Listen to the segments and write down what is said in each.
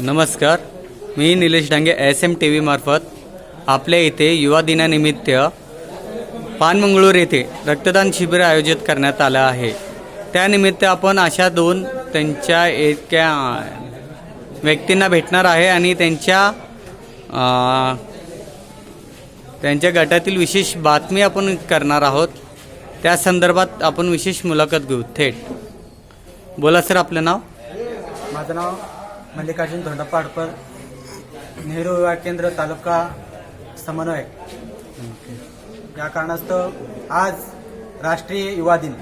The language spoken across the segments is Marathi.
नमस्कार मी Nilesh Dange S M T व्हीमार्फत आपल्या इथे युवा दिनानिमित्त पानमंगळूर येथे रक्तदान शिबिर आयोजित करण्यात आलं आहे. त्यानिमित्त आपण अशा दोन त्यांच्या एका व्यक्तींना भेटणार आहे आणि त्यांच्या त्यांच्या गटातील विशेष बातमी आपण करणार आहोत. त्या संदर्भात आपण विशेष मुलाखत घेऊ. थेट. बोला सर आपलं नाव? माझं नाव मल्लिकार्जुन धोंडप्पा हडपर नेहरू युवा केंद्र तालुका समन्वय. या कारणास्तव आज राष्ट्रीय युवा दिन.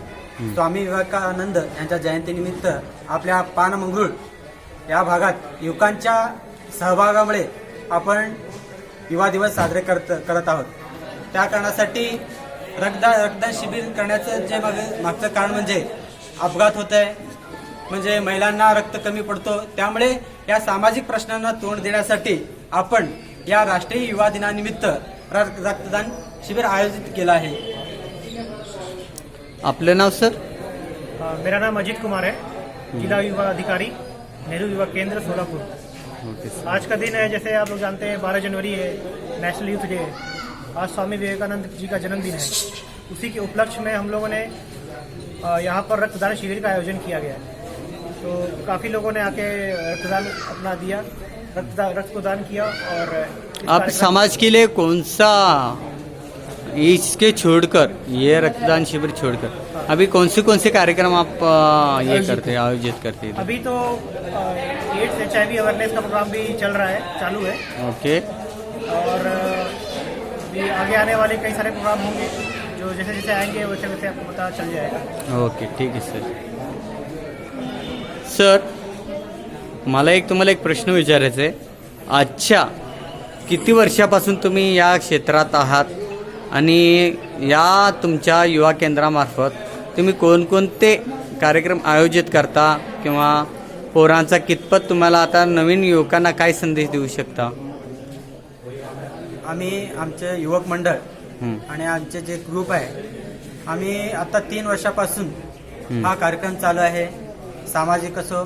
स्वामी विवेकानंद यांच्या जयंतीनिमित्त आपल्या पानमंगरुळ या भागात युवकांच्या सहभागामुळे आपण युवा दिवस साजरे करत करत आहोत. त्या कारणासाठी रक्तदान रक्तदान शिबिर करण्याचं जे माग मागचं कारण म्हणजे अपघात होत आहे म्हणजे महिलांना रक्त कमी पडतो. त्यामुळे या सामाजिक प्रश्नांना तोंड देण्यासाठी आपण या राष्ट्रीय युवा दिनानिमित्त रक्त- रक्तदान शिबिर आयोजित केलं आहे. आपलं नाव सर? मेरा नाम अजीत कुमार है. जिला युवा अधिकारी नेहरू युवा केंद्र सोलापुर. आज का दिन है जैसे आप लोग जानते हैं बारह जनवरी है नेशनल यूथ डे है। आज स्वामी विवेकानंद जी का जन्मदिन है। उसी के उपलक्ष्य में हम लोगों ने यहाँ पर रक्तदान शिविर का आयोजन किया गया है। तो काफ़ी लोगों ने आके रक्तदान अपना दिया रक्त को दान किया और आप समाज के लिए कौन सा इसके छोड़कर ये रक्तदान शिविर छोड़कर अभी कौन से कौन से कार्यक्रम आप ये करते हैं आयोजित करते हैं अभी तो एड्स एच आई अवेयरनेस का प्रोग्राम भी चल रहा है चालू है। ओके। और भी आगे आने वाले कई सारे प्रोग्राम होंगे जो जैसे जैसे आएँगे वैसे वैसे आपको पता चल जाएगा। ओके ठीक है सर। सर मला एक तुम्हाला एक प्रश्न विचारायचा आहे आजच्या किती वर्षापासून तुम्ही या क्षेत्रात आहात आणि या तुमच्या युवा केंद्रामार्फत तुम्ही कोणकोणते कार्यक्रम आयोजित करता किंवा पोरांचा कितपत तुम्हाला आता नवीन युवकांना काय संदेश देऊ शकता आम्ही आमचे युवक मंडळ. आणि आमचे जे ग्रुप आहे आम्ही आता तीन वर्षापासून. हा कार्यक्रम चालू आहे सामाजिक असो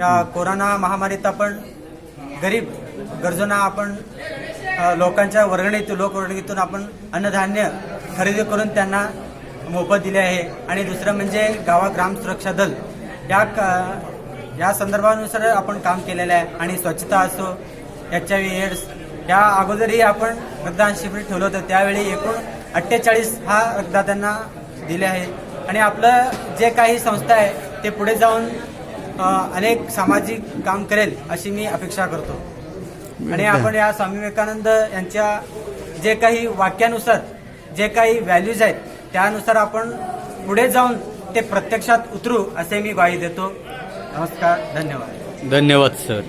या कोरोना महामारीत आपण गरीब गरजूंना आपण लोकांच्या वर्गणीतून लोकवर्गणीतून आपण अन्नधान्य खरेदी करून त्यांना मोफत दिले आहे. आणि दुसरं म्हणजे गावा ग्राम सुरक्षा दल. या या संदर्भानुसार आपण काम केलेलं आहे. आणि स्वच्छता असो एच आय व्ही एड्स या अगोदरही आपण रक्तदान शिबिर ठेवलं होतं. त्यावेळी एकूण अठ्ठेचाळीस हा रक्तदात्यांना दिले आहे. आणि आपलं जे काही संस्था आहे ते पुढे जाऊन अनेक सामाजिक काम करेल अशी मी अपेक्षा करतो. आणि आपण या स्वामी विवेकानंद यांच्या जे काही वाक्यानुसार जे काही व्हॅल्यूज आहेत त्यानुसार आपण पुढे जाऊन ते प्रत्यक्षात उतरू असे मी ग्वाही देतो. नमस्कार धन्यवाद. धन्यवाद सर